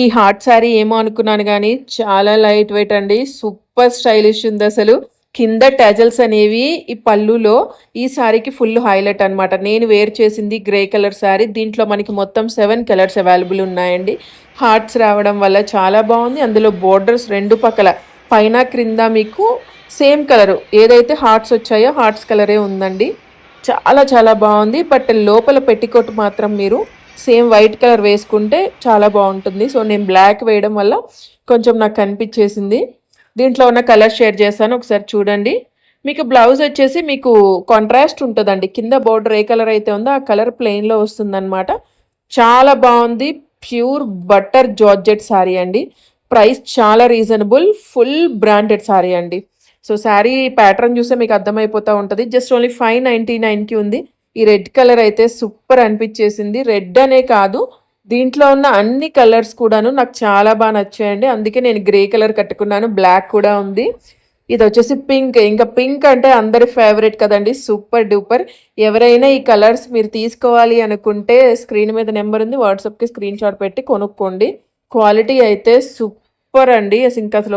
ఈ హాట్ శారీ ఏమో అనుకున్నాను కానీ చాలా లైట్ వెయిట్ అండి. సూపర్ స్టైలిష్ ఉంది అసలు. కింద టెజల్స్ అనేవి ఈ పళ్ళులో ఈ శారీకి ఫుల్ హైలైట్ అనమాట నేను వేర్ చేసింది గ్రే కలర్ శారీ దీంట్లో మనకి మొత్తం సెవెన్ కలర్స్ అవైలబుల్ ఉన్నాయండి. హార్ట్స్ రావడం వల్ల చాలా బాగుంది. అందులో బోర్డర్స్ రెండు పక్కల. పైన క్రింద మీకు సేమ్ కలర్. ఏదైతే హార్ట్స్ వచ్చాయో హార్ట్స్ కలరే ఉందండి. చాలా చాలా బాగుంది. బట్ లోపల పెట్టికోట్ మాత్రం మీరు సేమ్ వైట్ కలర్ వేసుకుంటే చాలా బాగుంటుంది. సో నేను బ్లాక్ వేయడం వల్ల కొంచెం నాకు కనిపించేసింది దీంట్లో ఉన్న కలర్ షేర్ చేస్తాను ఒకసారి చూడండి. మీకు బ్లౌజ్ వచ్చేసి మీకు కాంట్రాస్ట్ ఉంటుందండి. కింద బోర్డర్ ఏ కలర్ అయితే ఉందో ఆ కలర్ ప్లెయిన్లో వస్తుందన్నమాట. చాలా బాగుంది. ప్యూర్ బటర్ జార్జెట్ శారీ అండి. ప్రైస్ చాలా రీజనబుల్. ఫుల్ బ్రాండెడ్ శారీ అండి. సో శారీ ప్యాటర్న్ చూస్తే మీకు అర్థమైపోతూ ఉంటుంది. జస్ట్ ఓన్లీ ఫైవ్ నైంటీ నైన్కి ఉంది. ఈ రెడ్ కలర్ అయితే సూపర్ అనిపించేసింది. రెడ్ అనే కాదు దీంట్లో ఉన్న అన్ని కలర్స్ కూడాను నాకు చాలా బాగా నచ్చాయండి. అందుకే నేను గ్రే కలర్ కట్టుకున్నాను బ్లాక్ కూడా ఉంది. ఇది వచ్చేసి పింక్. ఇంకా పింక్ అంటే అందరి ఫేవరెట్ కదండి. Super duper. ఎవరైనా ఈ కలర్స్ మీరు తీసుకోవాలి అనుకుంటే స్క్రీన్ మీద నెంబర్ ఉంది. వాట్సాప్కి స్క్రీన్ షాట్ పెట్టి కొనుక్కోండి. క్వాలిటీ అయితే సూపర్ అండి. ఇంకా అసలు